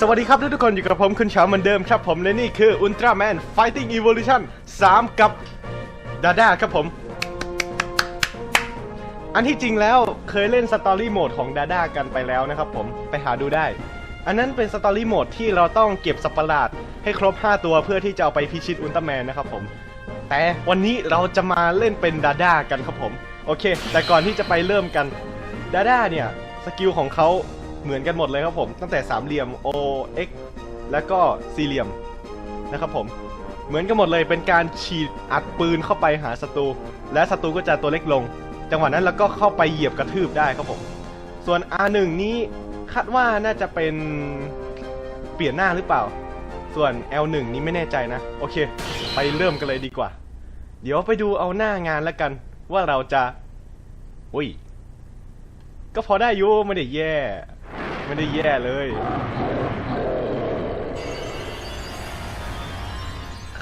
สวัสดีครับทุกๆคนอยู่กับผมคุณเฉาเหมือนเดิมครับผมและนี่คือ Ultraman Fighting Evolution 3 กับดาด้าครับผม อันที่จริงแล้วเคยเล่นสตอรี่โหมดของดาด้ากันไปแล้วนะครับผมไปหาดูได้ อันนั้นเป็นสตอรี่โหมดที่เราต้องเก็บสัประหลาดให้ครบ 5 ตัวเพื่อที่จะเอาไปพิชิตอุลตร้าแมนนะครับผมแต่วันนี้เราจะมาเล่นเป็นดาด้ากันครับผม โอเค แต่ก่อนที่จะไปเริ่มกันดาด้าเนี่ยสกิลของเขา เหมือนกันหมดเลยครับผม ตั้งแต่สามเหลี่ยม O X แล้วก็สี่เหลี่ยมนะครับผม เหมือนกันหมดเลยเป็นการฉีดอัดปืนเข้าไปหาศัตรูและศัตรูก็จะตัวเล็กลง จังหวะนั้นเราก็เข้าไปเหยียบกระทืบได้ครับผม ส่วน R1 นี้คาดว่าน่าจะเป็นเปลี่ยนหน้าหรือเปล่า ส่วน L1 นี้ไม่แน่ใจนะ โอเค ไปเริ่มกันเลยดีกว่า เดี๋ยวไปดูเอาหน้างานแล้วกัน ว่าเราจะอุ้ย ก็พอได้อยู่ไม่ได้แย่ ไม่ได้แย่เลย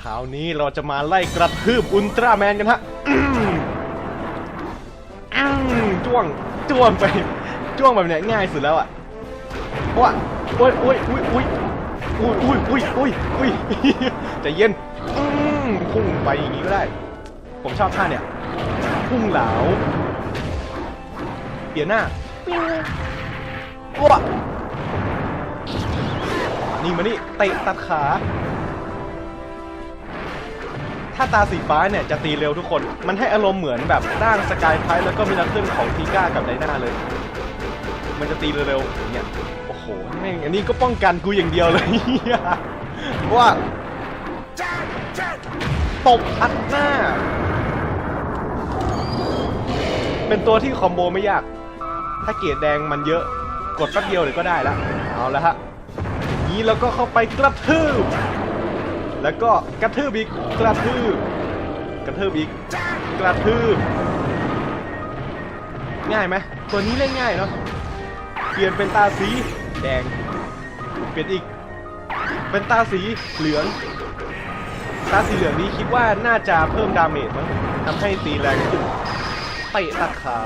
คราวนี้เราจะมาไล่กระทืบอุลตร้าแมนกันฮะอื้ออื้อจ้วงจ้วงไปจ้วงแบบเนี้ยง่ายสุดแล้วอะว้าโอ้ยโอ้ยอุ้ยอุ้ยอุ้ยอุ้ยอุ้ยอุ้ยอุ้ยใจเย็นอื้อพุ่งไปอย่างนี้ก็ได้ ผมชอบท่าเนี่ย พุ่งเหลาเปลี่ยนหน้า วว้านี่มานี่เตะตัดขา ถ้าตาสีฟ้าเนี่ยจะตีเร็วทุกคน มันให้อารมณ์เหมือนแบบร่างสกายไพร์แล้วก็มิราเคิลของทีก้ากับไดนาเลย มันจะตีเร็วๆอย่างเงี้ย โอ้โหแม่งอันนี้ก็ป้องกันกูอย่างเดียวเลยว่าตบอัดหน้า เป็นตัวที่คอมโบไม่ยาก ถ้าเกียร์แดงมันเยอะ กดแป๊บเดียวเดี๋ยวก็ได้ละเอาละฮะอย่างนี้เราก็เข้าไปกระทืบแล้วก็กระทืบอีกกระทืบกระทืบอีกกระทืบง่ายไหมตัวนี้เล่นง่ายเนาะเปลี่ยนเป็นตาสีแดงเปลี่ยนอีก เป็นตาสีเหลือง ตาสีเหลืองนี้คิดว่าน่าจะเพิ่มดาเมจมั้งทำให้ตีแรงขึ้นเตะตัดขา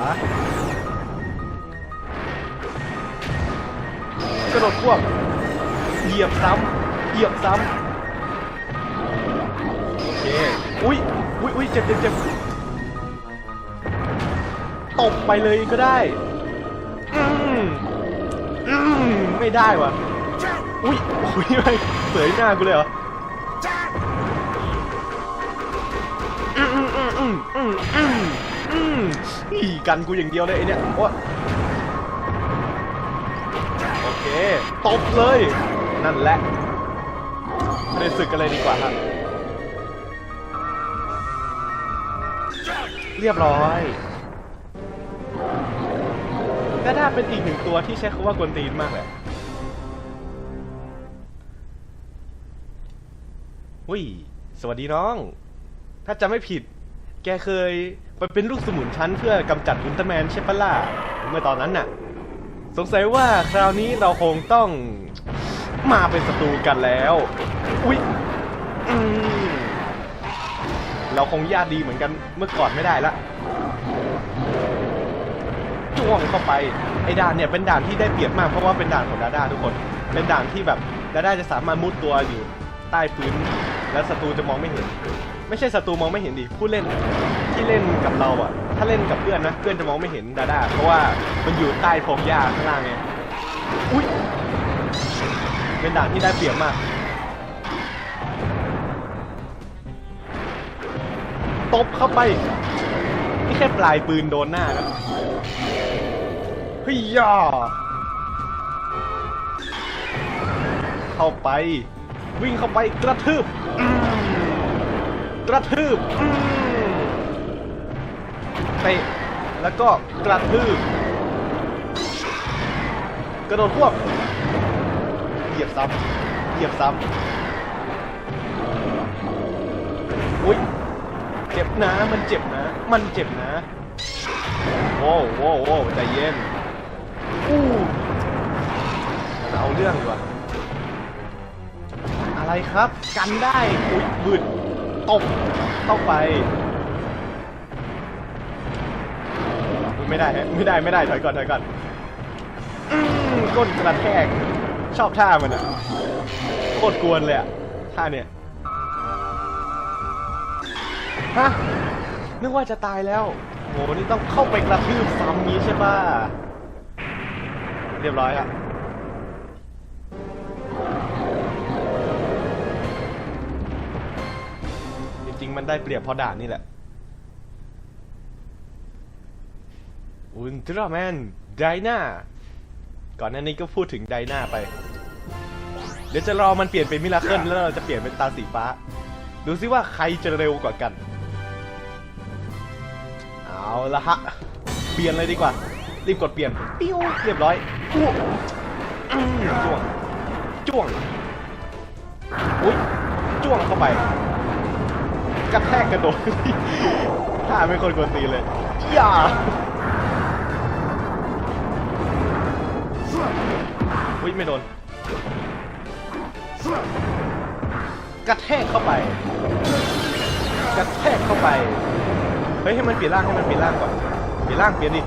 ระโดดควบเหยียบซ้ำเหยียบซ้ำโอเคอุ้ยอุ้ยอุ้ยเจ็บเจ็บเจ็บตบไปเลยก็ได้อืมอืมไม่ได้วะอุ้ยอุ้ยไม่เสยหน้ากูเลยเหรออืมอืมอืมอืมอืมอืมอืมอีกันกูอย่างเดียวเลยไอเนี่ยโอ้ เคตบเลย นั่นแหละไม่ได้ศึกกันเลยดีกว่าครับเรียบร้อยแต่ถ้าเป็นอีกหนึ่งตัวที่ใช้คำว่ากวนตีนมากเลยอุ้ย สวัสดีน้อง ถ้าจำไม่ผิด แกเคยไปเป็นลูกสมุนชั้นเพื่อกำจัดอุลตร้าแมนใช่ปะล่ะ เมื่อตอนนั้นน่ะ สงสัยว่าคราวนี้เราคงต้องมาเป็นศัตรูกันแล้ว อุ๊ยเราคงญาติดีเหมือนกันเมื่อก่อนไม่ได้ละจ้วงเข้าไป ไอ้ด่านเนี่ยเป็นด่านที่ได้เปรียบมากเพราะว่าเป็นด่านของดาด้าทุกคน เป็นด่านที่แบบดาด้าจะสามารถมุดตัวอยู่ใต้พื้น แล้วศัตรูจะมองไม่เห็น ไม่ใช่ศัตรูมองไม่เห็นดิผู้เล่นที่เล่นกับเราอะ ถ้าเล่นกับเพื่อนนะเพื่อนจะมองไม่เห็นดาด้าเพราะว่ามันอยู่ใต้พงหญ้าข้างล่างไงอุ้ยเป็นด่านที่ได้เปรียบมาก ตบเข้าไปนี่แค่ปลายปืนโดนหน้านะเฮ้ยย่าเข้าไป วิ่งเข้าไปกระทืบอืมกระทืบอืม เตะแล้วก็กระทืบกระโดดควบเหยียบซ้ำเหยียบซ้ำอุ้ยเจ็บนะมันเจ็บนะ มันเจ็บนะโว้วโว้วโว้วใจเย็นอู้เอาเรื่องดีกว่าอะไรครับ กันได้อุ้ยบืดตบเข้าไป ไม่ได้ฮะไม่ได้ไม่ได้ถอยก่อนถอยก่อนอืมก้นกระแทกชอบท่ามันอะโคตรกวนเลยอะท่าเนี่ยฮะนึกว่าจะตายแล้วโหนี่ต้องเข้าไปกระทืบซ้ำนี้ใช่ป่ะเรียบร้อยครับจริงๆมันได้เปรียบเพราะด่านนี่แหละ อุลตร้าแมนไดนาก่อนหน้านี้ก็พูดถึงไดนาไป เดี๋ยวจะรอมันเปลี่ยนเป็นมิราเคิลแล้วเราจะเปลี่ยนเป็นตาสีฟ้า ดูซิว่าใครจะเร็วกว่ากัน เอาละฮะ เปลี่ยนเลยดีกว่า รีบกดเปลี่ยนปิ้วเรียบร้อยอู้อืมจ้วงจ้วงอุ้ยจ้วงเข้าไปกระแทกกระโดดถ้าเป็นคนกวนตีนเลยอย่า ยไม่โดน กระแทกเข้าไป กระแทกเข้าไป เฮ้ยให้มันเปลี่ยนร่างให้มันเปลี่ยนร่างก่อน เปลี่ยนร่างเปลี่ยนดิ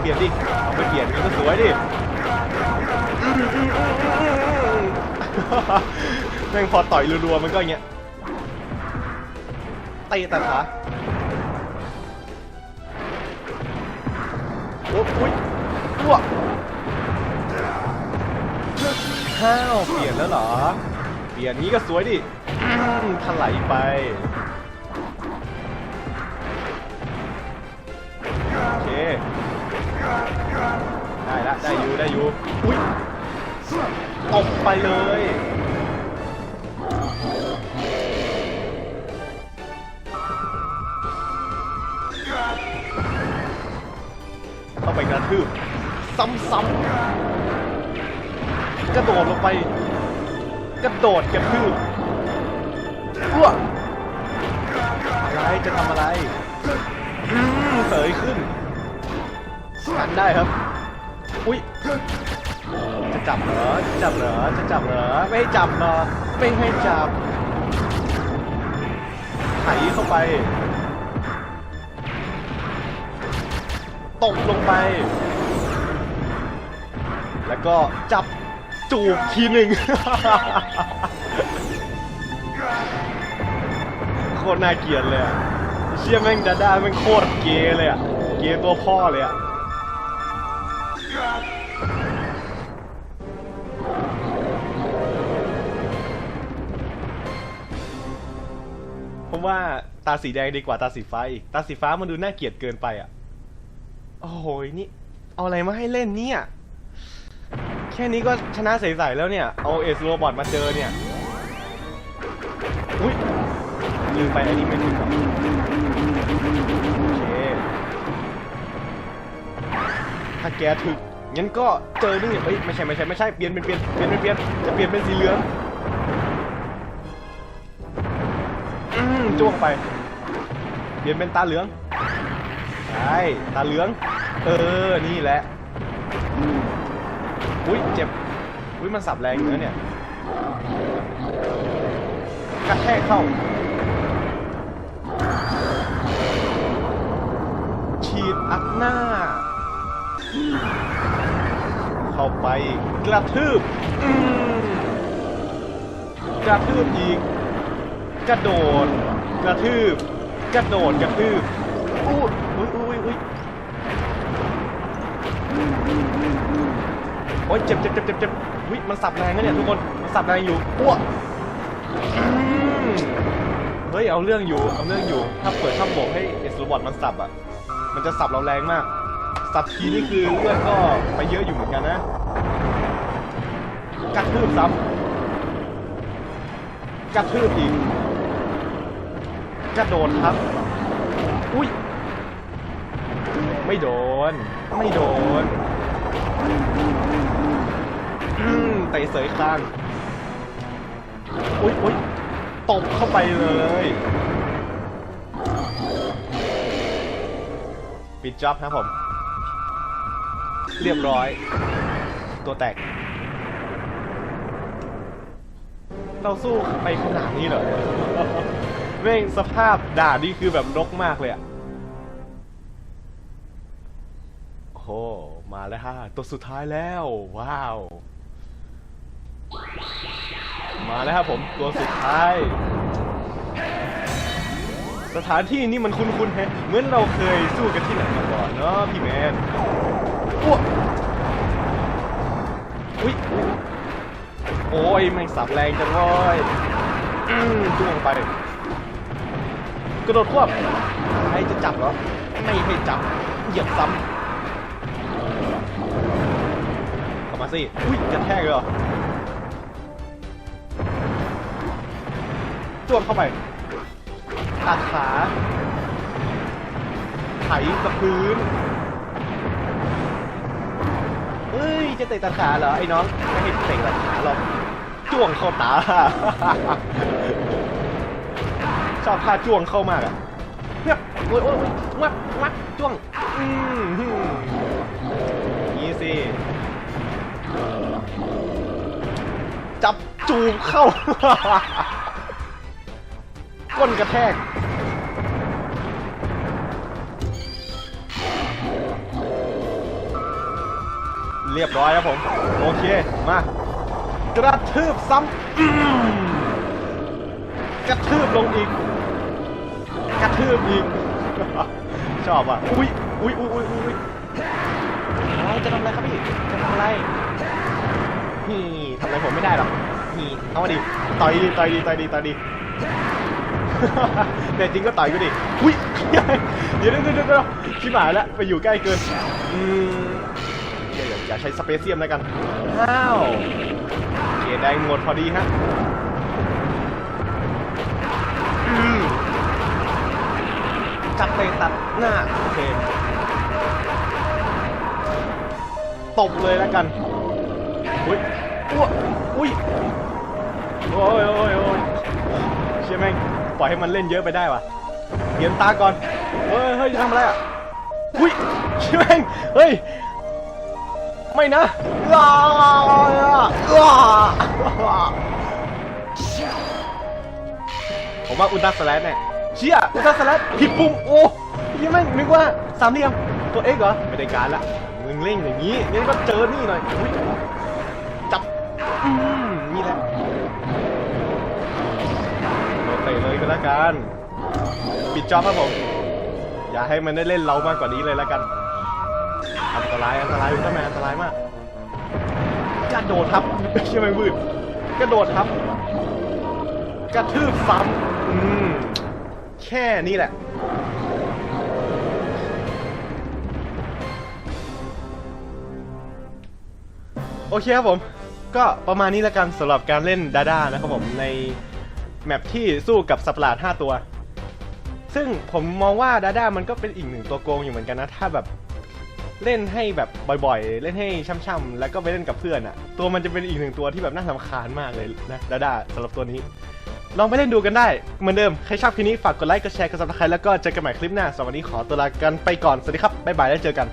เปลี่ยนดิเอาไปเปลี่ยนมันก็สวยดิแม่งพอต่อยรัวๆมันก็อย่างเงี้ยเตะตัดขาโอ้ยอ้วก้าวเปลี่ยนแล้วเหรอ เปลี่ยนนี้ก็สวยดิอืมถลายไป โอเค ได้ละได้อยู่ได้อยู่ อุ้ยตบไปเลยเข้าไปกระทืบซ้ำๆ กระโดดลงไป กระโดดกระทืบอ้วกอะไรจะทำอะไรอืมเสยขึ้นกันได้ครับ อุ้ยจะจับเหรอจะจับเหรอจะจับเหรอไม่ให้จับเหรอไม่ให้จับไถเข้าไปตกลงไป แล้วก็จับ จูบทีหนึ่ง โคตรน่าเกลียดเลยอะเชี่ยแม่งดาด้าแม่งโคตรเกย์เลยอะเกย์ตัวพ่อเลยอะผมว่าตาสีแดงดีกว่าตาสีฟ้าอีก ตาสีฟ้ามันดูน่าเกลียดเกินไปอะโอ้โห นี่ เอาอะไรมาให้เล่นเนี่ย ค่นี้ก็ชนะใสๆแล้วเนี่ย เอาเอสโรบอทมาเจอเนี่ย อุ้ยลืมไปอันนี้ไม่ถึงหรอกโอเคถ้าแกถึกงั้นก็เจอนี่เอ้ยไม่ใช่ไม่ใช่ไม่ใช่เปลี่ยนเป็นเปลี่ยนเปลี่ยนเป็นเปลี่ยนจะเปลี่ยนเป็นสีเหลืองอืมจ้วงไป เปลี่ยนเป็นตาเหลืองใช่ตาเหลือง เออนี่แหละ อุ้ยเจ็บอุ้ยมันสับแรงเนื้อเนี่ยกระแทกเข้า ฉีดอัดหน้า เข้าไปกระทืบกระทืบอีก กระโดด กระทืบ กระโดดกระทืบอู้อุ้ยอุ้ยอุ้ย โอ๊ยเจ็บเจ็บเจ็บเจ็บเจ็บวิมันสับแรงนะเนี่ยทุกคน มันสับแรงอยู่อ้วกเฮ้ยเอาเรื่องอยู่ เอาเรื่องอยู่ ถ้าเปิดช่องโหว่ให้เอสโรบอทมันสับอะ มันจะสับเราแรงมาก สับทีนี่คือเลือดก็ไปเยอะอยู่เหมือนกันนะกระทืบซ้ำกระทืบอีกกระโดดครับ อุ้ย ไม่โดน ไม่โดน เตะเสยข้างอุ๊ยอุ๊ยตบเข้าไปเลย ปิดจ็อบครับผม เรียบร้อย ตัวแตก เราสู้ไปขนาดนี้เหรอแม่งสภาพด่านี่คือแบบรกมากเลยอะโอ้มาแล้วฮะ ตัวสุดท้ายแล้ว ว้าว มาแล้วครับผมตัวสุดท้าย สถานที่นี่มันคุ้นๆแฮะเหมือนเราเคยสู้กันที่ไหนมาก่อนเนาะพี่แมนอ้วกอุ้ยโอ้ยแม่งสับแรงจังเลยอืมจ้วงไปกระโดดควบใครจะจับเหรอ ไม่ให้จับ เหยียบซ้ำเข้ามาสิ อุ้ยกระแทกเลยเหรอ จ้วงเข้าไปตัดขาไถกับพื้นเอ้ย จะเตะตัดขาเหรอ ไอ้น้อง ไม่ให้เตะตัดขาหรอกจ้วงเข้าตา ชอบท่าจ้วงเข้ามากอะเงียบโอ้ยโอ้ยโอ้ยวับวับจ้วง อืมฮึ่มนี่สิจับจูบเข้า ก้นกระแทก เรียบร้อยครับผม โอเค มากระทืบซ้ำอืมกระทืบลงอีก กระทืบอีก ชอบอะ อุ้ยอุ้ยอุ้ยอุ้ยอุ้ยอะไรจะทำอะไรครับพี่ จะทำอะไรนี่ทำอะไรผมไม่ได้หรอกนี่เอามาดิ ต่อยดิ ต่อยดิ ต่อยดิ ต่อยดิ แต่จริงก็ต่อยกูดิอุ้ยเดี๋ยวเดี๋ยวเดี๋ยวเดี๋ยวชิบหายแล้วไปอยู่ใกล้เกินอืมอย่าอย่าอย่าใช้สเปเซียมแล้วกันอ้าวเกียร์แดงหมดพอดีฮะอืมจับเตะตัดหน้าโอเคตบเลยแล้วกันอุ้ยอ้วอุ้ยโอ้ยโอ้ยโอ้ยเชี่ยแม่ง ปล่อยให้มันเล่นเยอะไปได้วะเปลี่ยนตาก่อน เฮ้ยเฮ้ยจะทำอะไรอะ อุ้ยชี่ยแม่งเฮ้ย ไม่นะอ้าวอ้าวผมว่าอุลตร้าสแลชเนี่ย เชี่ยอุลตร้าสแลชผิดปุ่ม โอ้ยังไม่งนึกว่าสามเหลี่ยม ตัวเอ็กเหรอ ไม่ได้การละ มึงเล่งอย่างนี้งั้นก็เจอนี่หน่อยอุ๊ยจับ เลยก็แล้วกัน ปิดจอบครับผม อย่าให้มันได้เล่นเรามากกว่านี้เลยแล้วกัน อันตรายอันตรายอุลตร้าแมนอันตรายมากกระโดดทับใช่ไหมมืดกระโดดทับ กระทืบซ้ำอืมแค่นี้แหละโอเคครับผม ก็ประมาณนี้แล้วกันสำหรับการเล่นดาด้านะครับผมใน แมปที่สู้กับสัตว์ประหลาด5 ตัว ซึ่งผมมองว่าดาด้ามันก็เป็นอีกหนึ่งตัวโกงอยู่เหมือนกันนะ ถ้าแบบเล่นให้แบบบ่อยๆ เล่นให้ช่ำๆแล้วก็ไปเล่นกับเพื่อนอะตัวมันจะเป็นอีกหนึ่งตัวที่แบบน่าสำคาญมากเลยนะดาด้าสำหรับตัวนี้ ลองไปเล่นดูกันได้ เหมือนเดิม ใครชอบคลิปนี้ฝากกดไลค์ กดแชร์ กดซับสไครต์แล้วก็เจอกันใหม่คลิปหน้าสำหรับวันนี้ขอตัวลากันไปก่อน สวัสดีครับ บ๊ายบายแล้วเจอกัน